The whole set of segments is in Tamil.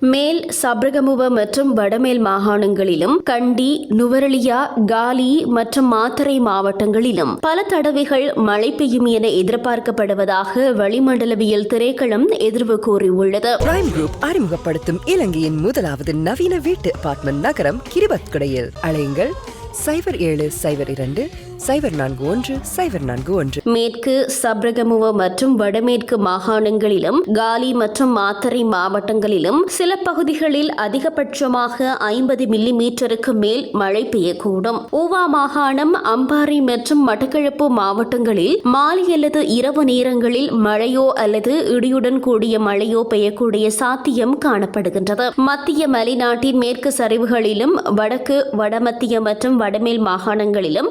மேல் சப்ரகமுவ மற்றும் வடமேல் மாகாணங்களிலும் கண்டி நுவரலியா காலி மற்றும் மாத்தரை மாவட்டங்களிலும் பல தடவைகள் மழை பெய்யும் என எதிர்பார்க்கப்படுவதாக வளிமண்டலவியல் திரைக்களம் எதிர்வு கூறியுள்ளது. பிரைம் குரூப் அறிமுகப்படுத்தும் இலங்கையின் முதலாவது நவீன வீட்டு அபார்ட்மெண்ட் நகரம் கிரிபத்குடையில். அலையுங்கள். சைபர் ஏழு சைபர் இரண்டு சைபர் நான்கு ஒன்று சைபர் நான்கு ஒன்று. மேற்கு சப்ரகமுவ மற்றும் வடமேற்கு மாகாணங்களிலும் காலி மற்றும் மாத்தரை மாவட்டங்களிலும் சில பகுதிகளில் அதிகபட்சமாக ஐம்பது மில்லி மீட்டருக்கு மேல் மழை பெய்யக்கூடும். ஊவா மாகாணம் அம்பாறை மற்றும் மட்டக்களப்பு மாவட்டங்களில் மாலை அல்லது இரவு நேரங்களில் மழையோ அல்லது இடியுடன் கூடிய மழையோ பெய்யக்கூடிய சாத்தியம் காணப்படுகின்றது. மத்திய மலைநாட்டின் மேற்கு சரிவுகளிலும் வடக்கு வடமத்திய மற்றும் வடமேல் மாகாணங்களிலும்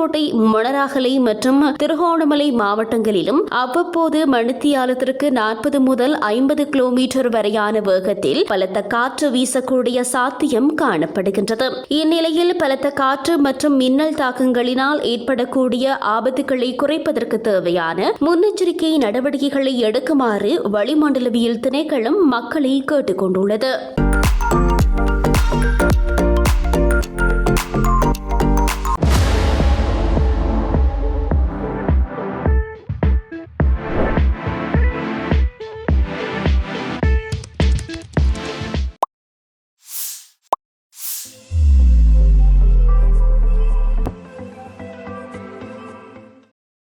புதுக்கோட்டை மணராகலை மற்றும் திருகோணமலை மாவட்டங்களிலும் அவ்வப்போது மணித்தியாலத்திற்கு நாற்பது முதல் ஐம்பது கிலோமீட்டர் வரையான வேகத்தில் பலத்த காற்று வீசக்கூடிய சாத்தியம் காணப்படுகின்றது. இந்நிலையில் பலத்த காற்று மற்றும் மின்னல் தாக்கங்களினால் ஏற்படக்கூடிய ஆபத்துகளை குறைப்பதற்கு தேவையான முன்னெச்சரிக்கை நடவடிக்கைகளை எடுக்குமாறு வளிமண்டலவியல் திணைக்களம் மக்களை கேட்டுக்கொண்டுள்ளது. Peace.